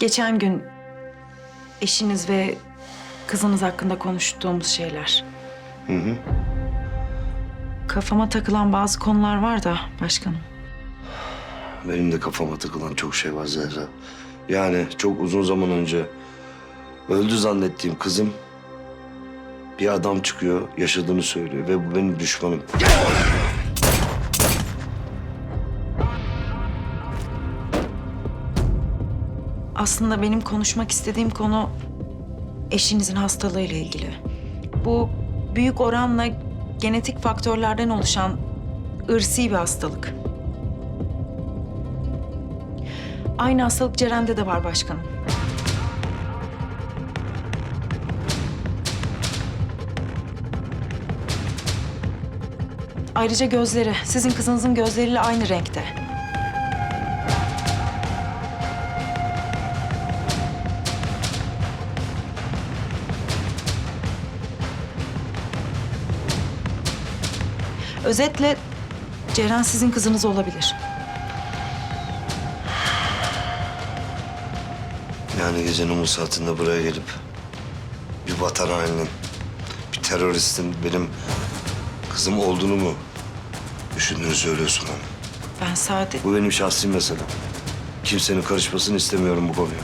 Geçen gün eşiniz ve kızınız hakkında konuştuğumuz şeyler. Hı hı. Kafama takılan bazı konular var da başkanım. Benim de kafama takılan çok şey var Zehra. Yani çok uzun zaman önce öldü zannettiğim kızım bir adam çıkıyor, yaşadığını söylüyor ve bu benim düşmanım. Aslında benim konuşmak istediğim konu eşinizin hastalığıyla ilgili. Bu büyük oranla genetik faktörlerden oluşan ırsi bir hastalık. Aynı hastalık Ceren'de de var başkanım. Ayrıca gözleri sizin kızınızın gözleriyle aynı renkte. Özetle Ceren sizin kızınız olabilir. Yani gecenin bu saatinde buraya gelip bir vatan hainin, bir teröristin benim kızım olduğunu mu düşündüğünü söylüyorsun bana? Ben sadece... Bu benim şahsi meselem. Kimsenin karışmasını istemiyorum bu konuya.